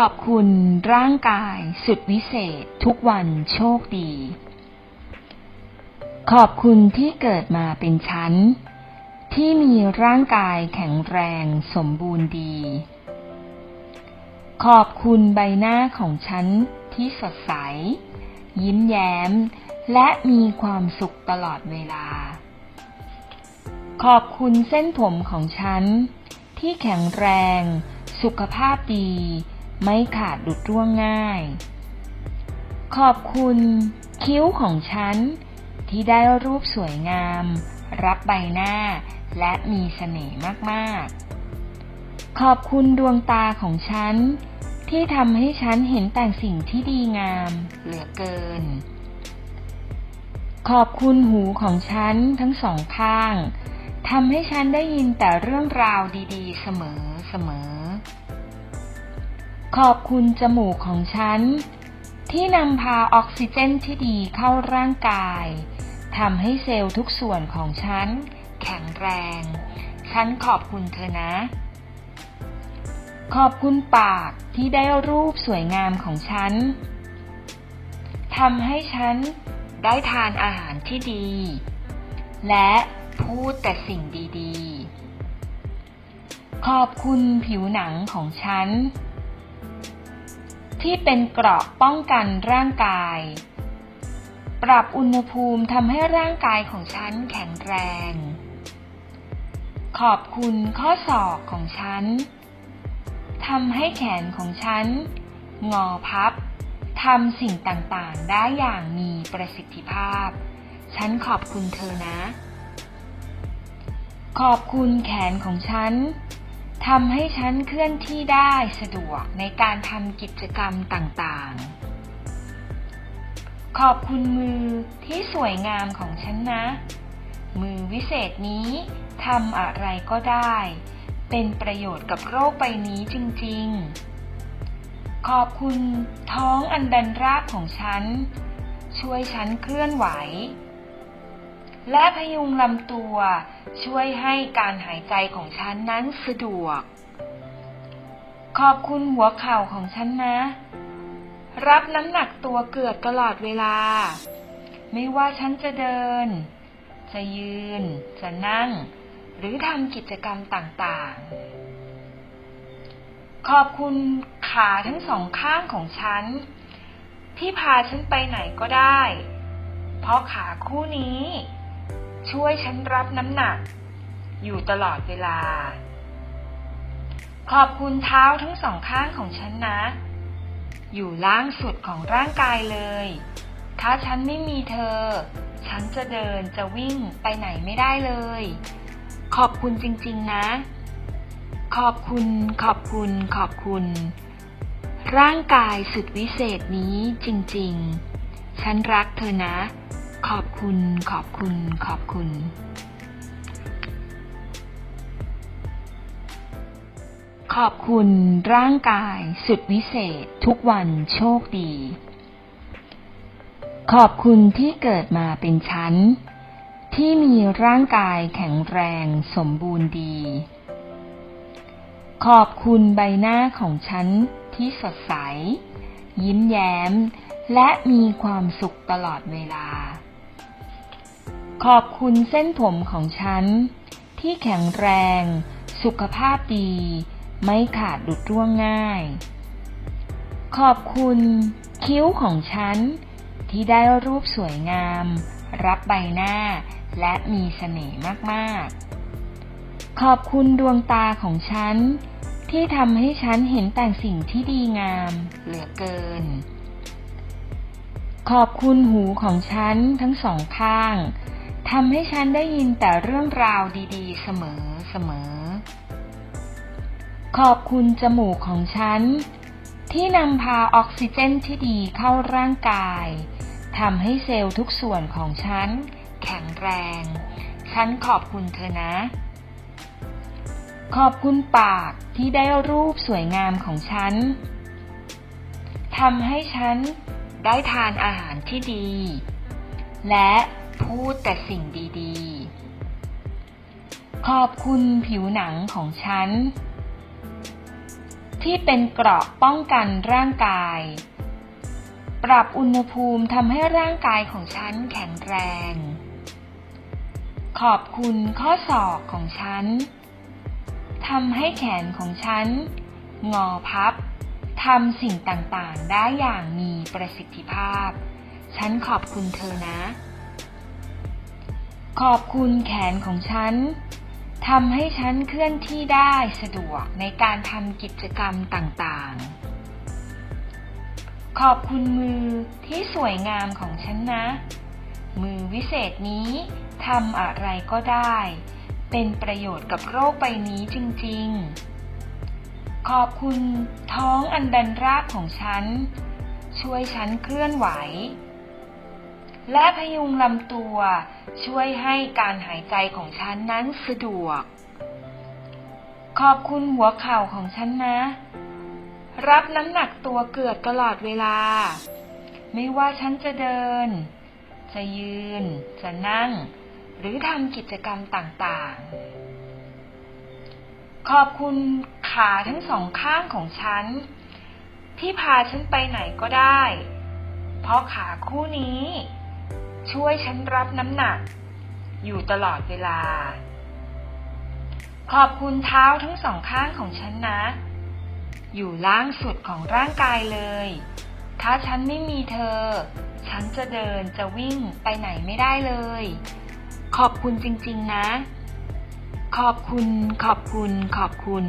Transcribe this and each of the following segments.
ขอบคุณร่างกายสุดวิเศษทุกวันโชคดี ขอบคุณที่เกิดมาเป็นฉันที่มีร่างกายแข็งแรงสมบูรณ์ดี ขอบคุณใบหน้าของฉันที่สดใส ยิ้มแย้ม และมีความสุขตลอดเวลา ขอบคุณเส้นผมของฉันที่แข็งแรง สุขภาพดี ไม่ขาดดุดร่วงง่าย ขอบคุณคิ้วของฉัน ที่ได้รูปสวยงาม รับใบหน้า และมีเสน่ห์มากๆ ขอบคุณดวงตาของฉัน ที่ทำให้ฉันเห็นแต่สิ่งที่ดีงามเหลือเกิน ขอบคุณหูของฉันทั้งสองข้างทำให้ฉันได้ยินแต่เรื่องราวดี ๆ เสมอเสมอ ขอบคุณจมูกของฉัน ที่นำพาออกซิเจนที่ดีเข้าร่างกายทำให้เซลล์ทุกส่วนของฉัน แข็งแรง ฉันขอบคุณเธอนะ ขอบคุณปากที่ได้รูปสวยงามของฉันทำให้ฉันได้ทานอาหารที่ดี และพูดแต่สิ่งดีๆ ขอบคุณผิวหนังของฉัน ที่เป็นเกราะป้องกันร่างกาย ปรับอุณหภูมิทำให้ร่างกายของฉันแข็งแรง ขอบคุณข้อศอกของฉันทำให้แขนของฉัน งอพับทำสิ่งต่างๆ ได้อย่างมีประสิทธิภาพ ฉันขอบคุณเธอนะ ขอบคุณแขนของฉัน ทำให้ฉันเคลื่อนที่ได้สะดวกในการทำกิจกรรมต่างๆ ขอบคุณมือที่สวยงามของฉันนะ มือวิเศษนี้ทำอะไรก็ได้ เป็นประโยชน์กับโรคใบนี้จริงๆ ขอบคุณท้องอันดันราบของฉัน ช่วยฉันเคลื่อนไหว และพยุงลำตัว ช่วยให้การหายใจของฉันนั้นสะดวก ขอบคุณหัวเข่าของฉันนะ รับน้ำหนักตัวเกือบตลอดเวลา ไม่ว่าฉันจะเดิน จะยืน จะนั่ง หรือทำกิจกรรมต่างๆ ขอบคุณขาทั้งสองข้างของฉัน ที่พาฉันไปไหนก็ได้ เพราะขาคู่นี้ ช่วยฉันรับน้ำหนัก อยู่ตลอดเวลา ขอบคุณเท้าทั้งสองข้างของฉันนะ อยู่ล่างสุดของร่างกายเลย ถ้าฉันไม่มีเธอ ฉันจะเดินจะวิ่งไปไหนไม่ได้เลย ขอบคุณจริงๆนะ ขอบคุณขอบคุณขอบคุณ ร่างกายสุดวิเศษนี้จริงๆ ฉันรักเธอนะ ขอบคุณ ขอบคุณ ขอบคุณ ขอบคุณร่างกายสุดวิเศษทุกวันโชคดี ขอบคุณที่เกิดมาเป็นฉันที่มีร่างกายแข็งแรงสมบูรณ์ดี ขอบคุณใบหน้าของฉันที่สดใส ยิ้มแย้มและมีความสุขตลอดเวลา ขอบคุณเส้นผมของฉัน ที่แข็งแรง สุขภาพดี ไม่ขาดดุดร่วงง่าย ขอบคุณคิ้วของฉัน ที่ได้รูปสวยงาม รับใบหน้า และมีเสน่ห์มากๆ ขอบคุณดวงตาของฉัน ที่ทำให้ฉันเห็นแต่สิ่งที่ดีงามเหลือเกิน ขอบคุณหูของฉันทั้งสองข้าง ทำให้ฉันได้ยินแต่เรื่องราวดีๆ เสมอเสมอ ขอบคุณจมูกของฉัน ที่นำพาออกซิเจนที่ดีเข้าร่างกายทำให้เซลล์ทุกส่วนของฉัน แข็งแรง ฉันขอบคุณเธอนะ ขอบคุณปากที่ได้รูปสวยงามของฉันทำให้ฉันได้ทานอาหารที่ดี และ พูดแต่สิ่งดีๆ ขอบคุณผิวหนังของฉัน ที่เป็นเกราะป้องกันร่างกาย ปรับอุณหภูมิทำให้ร่างกายของฉันแข็งแรง ขอบคุณข้อศอกของฉันทำให้แขนของฉัน งอพับทำสิ่งต่างๆ ได้อย่างมีประสิทธิภาพ ฉันขอบคุณเธอนะ ขอบคุณแขนของฉันทำให้ฉันเคลื่อนที่ได้สะดวกในการทำกิจกรรมต่างๆ ขอบคุณมือที่สวยงามของฉันนะ มือวิเศษนี้ทำอะไรก็ได้ เป็นประโยชน์กับโรคใบนี้จริงๆ ขอบคุณท้องอันดันราบของฉัน ช่วยฉันเคลื่อนไหว และพยุงลำตัว ช่วยให้การหายใจของฉันนั้นสะดวก ขอบคุณหัวเข่าของฉันนะ รับน้ำหนักตัวเกือบตลอดเวลา ไม่ว่าฉันจะเดิน จะยืน จะนั่ง หรือทำกิจกรรมต่างๆ ขอบคุณขาทั้งสองข้างของฉัน ที่พาฉันไปไหนก็ได้ เพราะขาคู่นี้ ช่วยฉันรับน้ำหนัก อยู่ตลอดเวลา ขอบคุณเท้าทั้งสองข้างของฉันนะ อยู่ล่างสุดของร่างกายเลย ถ้าฉันไม่มีเธอ ฉันจะเดินจะวิ่งไปไหนไม่ได้เลย ขอบคุณจริงๆนะ ขอบคุณขอบคุณขอบคุณ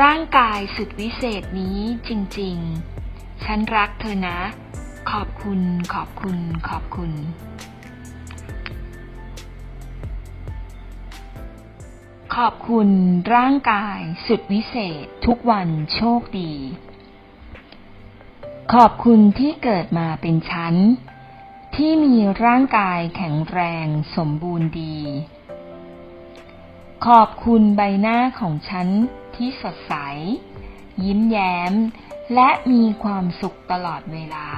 ร่างกายสุดวิเศษนี้จริงๆ ฉันรักเธอนะ ขอบคุณ ขอบคุณ ขอบคุณ ขอบคุณร่างกายสุดวิเศษทุกวันโชคดี ขอบคุณที่เกิดมาเป็นฉันที่มีร่างกายแข็งแรงสมบูรณ์ดี ขอบคุณใบหน้าของฉันที่สดใส ยิ้มแย้มและมีความสุขตลอดเวลา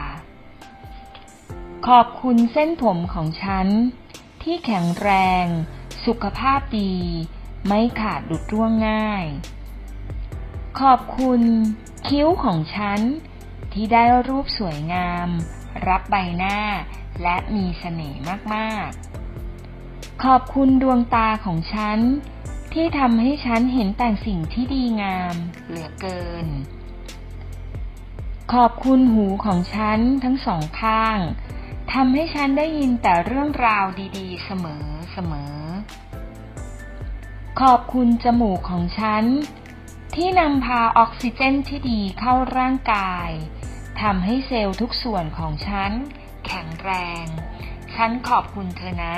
ขอบคุณเส้นผมของฉัน ที่แข็งแรง สุขภาพดี ไม่ขาดดุดร่วงง่าย ขอบคุณคิ้วของฉัน ที่ได้รูปสวยงาม รับใบหน้า และมีเสน่ห์มากๆ ขอบคุณดวงตาของฉัน ที่ทำให้ฉันเห็นแต่สิ่งที่ดีงามเหลือเกิน ขอบคุณหูของฉันทั้งสองข้าง ทำให้ฉันได้ยินแต่เรื่องราวดีๆ เสมอเสมอ ขอบคุณจมูกของฉัน ที่นำพาออกซิเจนที่ดีเข้าร่างกายทำให้เซลล์ทุกส่วนของฉัน แข็งแรง ฉันขอบคุณเธอนะ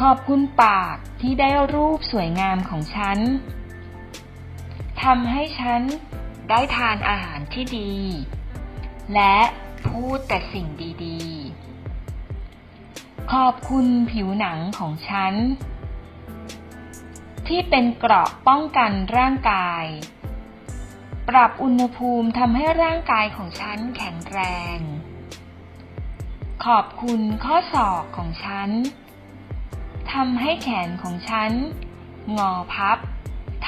ขอบคุณปากที่ได้รูปสวยงามของฉันทำให้ฉันได้ทานอาหารที่ดี และ พูดแต่สิ่งดีๆ ขอบคุณผิวหนังของฉัน ที่เป็นเกราะป้องกันร่างกาย ปรับอุณหภูมิทำให้ร่างกายของฉันแข็งแรง ขอบคุณข้อศอกของฉันทำให้แขนของฉัน งอพับ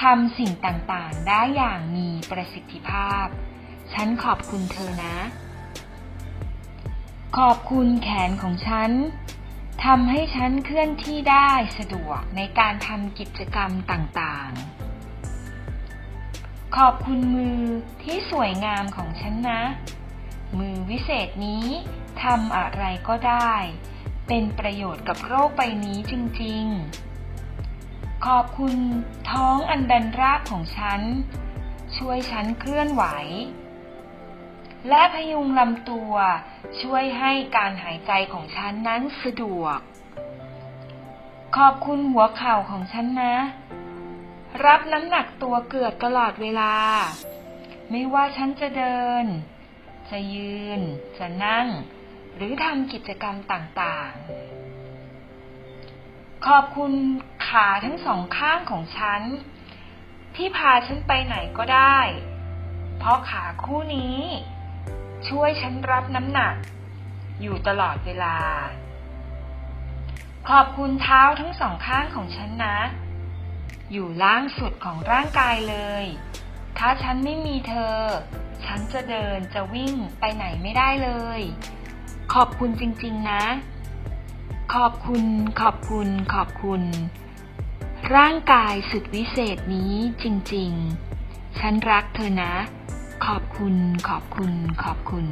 ทำสิ่งต่างๆ ได้อย่างมีประสิทธิภาพ ฉันขอบคุณเธอนะ ขอบคุณแขนของฉันทำให้ฉันเคลื่อนที่ได้สะดวกในการทำกิจกรรมต่างๆ ขอบคุณมือที่สวยงามของฉันนะ มือวิเศษนี้ทำอะไรก็ได้ เป็นประโยชน์กับโรคใบนี้จริงๆ ขอบคุณท้องอันดันราบของฉัน ช่วยฉันเคลื่อนไหว และพยุงลำตัว ช่วยให้การหายใจของฉันนั้นสะดวก ขอบคุณหัวเข่าของฉันนะ รับน้ำหนักตัวเกือบตลอดเวลา ไม่ว่าฉันจะเดิน จะยืน จะนั่ง หรือทำกิจกรรมต่างๆ ขอบคุณขาทั้งสองข้างของฉัน ที่พาฉันไปไหนก็ได้ เพราะขาคู่นี้ ช่วยฉันรับน้ำหนัก อยู่ตลอดเวลา ขอบคุณเท้าทั้งสองข้างของฉันนะ อยู่ล่างสุดของร่างกายเลย ถ้าฉันไม่มีเธอ ฉันจะเดินจะวิ่งไปไหนไม่ได้เลย ขอบคุณจริง ๆ นะ ขอบคุณ ขอบคุณ ขอบคุณ ร่างกายสุดวิเศษนี้จริง ๆ ฉันรักเธอนะ ขอบคุณ ขอบคุณ ขอบคุณ